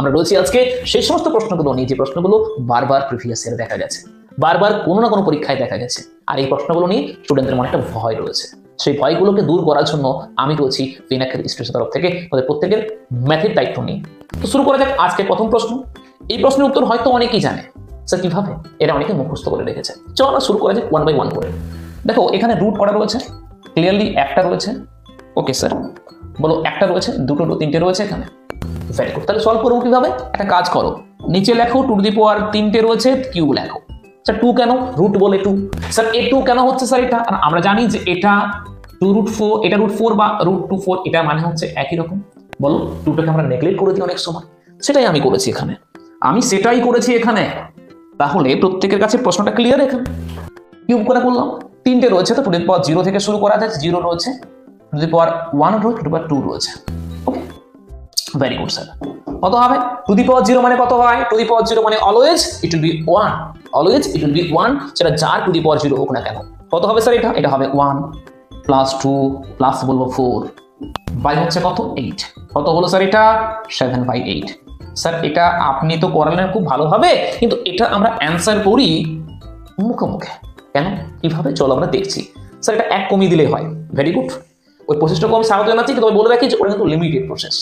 আমরা রয়েছি আজকে সেই সমস্ত প্রশ্নগুলো নিয়ে, যে প্রশ্নগুলো বারবার প্রিভিয়াস ইয়ারে দেখা গেছে, বারবার কোনো না কোনো পরীক্ষায় দেখা গেছে, আর এই প্রশ্নগুলো নিয়ে স্টুডেন্টদের মনে একটা ভয় রয়েছে। সেই ভয়গুলোকে দূর করার জন্য আমি রয়েছি পিনাকের স্টুডেন্টের তরফ থেকে ওদের প্রত্যেকের ম্যাথের দায়িত্ব নিই তো শুরু করা যাক আজকে প্রথম প্রশ্ন। এই প্রশ্নের উত্তর হয়তো অনেকেই জানে, স্যার কীভাবে? এটা অনেকে মুখস্থ করে রেখেছে। চলো আমরা শুরু করা যাক ওয়ান বাই ওয়ান করে। দেখো, এখানে রুট কটা রয়েছে? ক্লিয়ারলি একটা রয়েছে। ওকে স্যার বলো একটা রয়েছে, দুটো, তিনটে রয়েছে এখানে। ভেরি গুড তাহলে সলভ করব কীভাবে? একটা কাজ করো। নিচে লেখো টু দি পাওয়ার তিনটে রয়েছে কিউব লেখো। স্যার টু কেন? রুট বলে টু স্যার এ টু কেন হচ্ছে স্যার এটা? আমরা জানি যে এটা টু রুট ফোর এটা রুট ফোর বা রুট টু ফোর এটা মানে হচ্ছে একই রকম। বলো টুটাকে আমরা নেগলেক্ট করে দিই অনেক সময়? সেটাই আমি করেছি এখানে। আমি সেটাই করেছি এখানে। তাহলে প্রত্যেকের কাছে প্রশ্নটা ক্লিয়ার এখানে। কিউব করে করলাম। তিনটে রয়েছে, তো টু পাওয়ার জিরো থেকে শুরু করা যায় জিরো রয়েছে টু পাওয়ার ওয়ান রয়েছে টু পাওয়ার টু রয়েছে। ভেরি গুড স্যার কত হবে? টু দি পাওয়ার জিরো মানে কত হয়? টু দি পাওয়ার জিরো মানে always it will be one always it will be one সেটা যার টু দি পাওয়ার জিরো হোক না কেন। কত হবে স্যার এটা? এটা হবে ওয়ান প্লাস টু প্লাস বলব ফোর বাই হচ্ছে কত? এইট কত হলো স্যার এটা? সেভেন বাই এইট স্যার এটা আপনি তো করালেন খুব ভালোভাবে, কিন্তু এটা আমরা অ্যান্সার করি মুখে মুখে। কেন? কীভাবে? চলো আমরা দেখছি। স্যার এটা এক কমিয়ে দিলেই হয়। ভেরি গুড ওই প্রসেসটাকে আমি স্বাগত জানাচ্ছি তবে বলে রাখি যে ওটা কিন্তু লিমিটেড প্রসেস